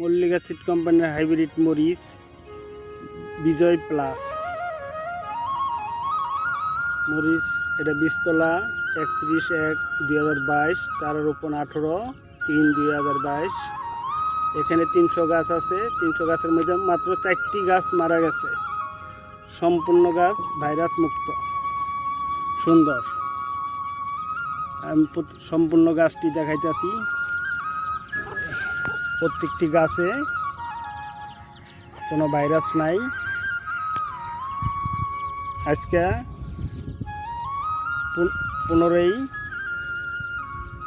Mallika seed কোম্পানির hybrid মরিচ, বিজয় plus. মরিচ, এটা বীজতলা একত্রিশ এক, দুই হাজার বাইশ চার রোপণ আঠেরো, তিন দুই হাজার বাইশ। এখানে তিনশো গাছ আছে, তিনশো গাছের মধ্যে মাত্র চারটি গাছ মারা গেছে। সম্পূর্ণ গাছ ভাইরাস মুক্ত। সুন্দর। সম্পূর্ণ গাছটি দেখাইতেছি। প্রত্যেকটি গাছে কোনো ভাইরাস নাই। আজকে পন- পনেরোই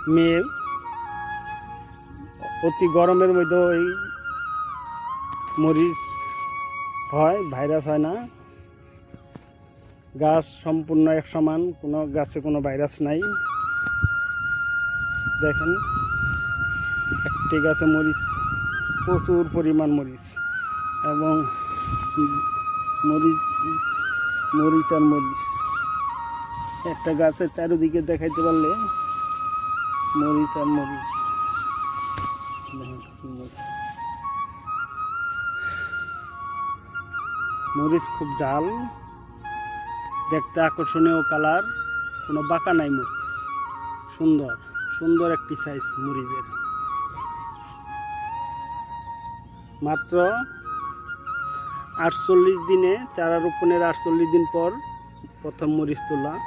মে অতি গরমের মধ্যে ওই মরিচ হয়, ভাইরাস হয় না। গাছ সম্পূর্ণ এক সমান কোনো গাছে কোনো ভাইরাস নাই। দেখেন। একটি গাছে মরিচ, প্রচুর পরিমাণ মরিচ এবং মরিচ মরিচ আর মরিচ। একটা গাছের চারিদিকে দেখাইতে পারলে মরিচ আর মরিচ। মরিচ। খুব জাল দেখতে আকর্ষণীয় কালার, কোনো বাঁকা নাই মরিচ। সুন্দর সুন্দর একটি সাইজ মরিচের। মাত্র আটচল্লিশ দিনে, চারা রোপণের আটচল্লিশ দিন পর প্রথম মরিচ তোলা।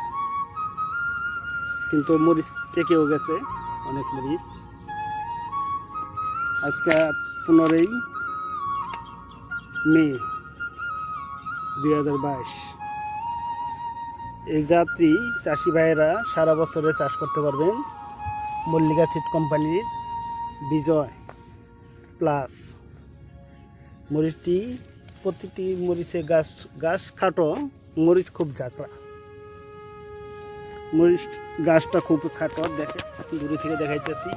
কিন্তু মরিচ পেকেও গেছে, অনেক মরিচ। আজকে পনেরোই মে দুই হাজার বাইশ। এই যাত্রী, চাষি ভাইয়েরা সারা বছরে চাষ করতে পারবেন। মল্লিকা সিড কোম্পানির বিজয় প্লাস। মরিচটি প্রতিটি মরিচে গাছ গাছ খাটো, মরিচ খুব ঝাঁকড়া। মরিচ গাছটা খুব খাটো, দেখে দূরে থেকে দেখাইতেছি।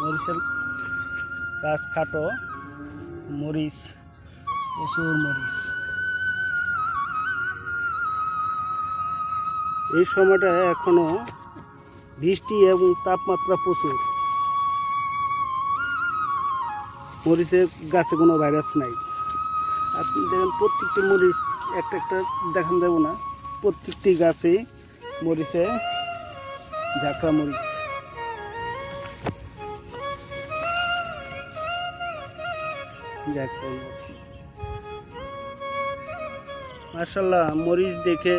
মরিচের গাছ খাটো, মরিচ, প্রচুর মরিচ। এই সময়টা এখনও বৃষ্টি এবং তাপমাত্রা প্রচুর। মরিচের গাছে কোনো ভাইরাস নাই। আপনি দেখেন প্রত্যেকটি মরিচ, একটা একটা দেখান দেবো না, প্রত্যেকটি গাছে মরিচে ঝাঁকড়া মরিচ। মার্শাল্লাহ মরিচ দেখে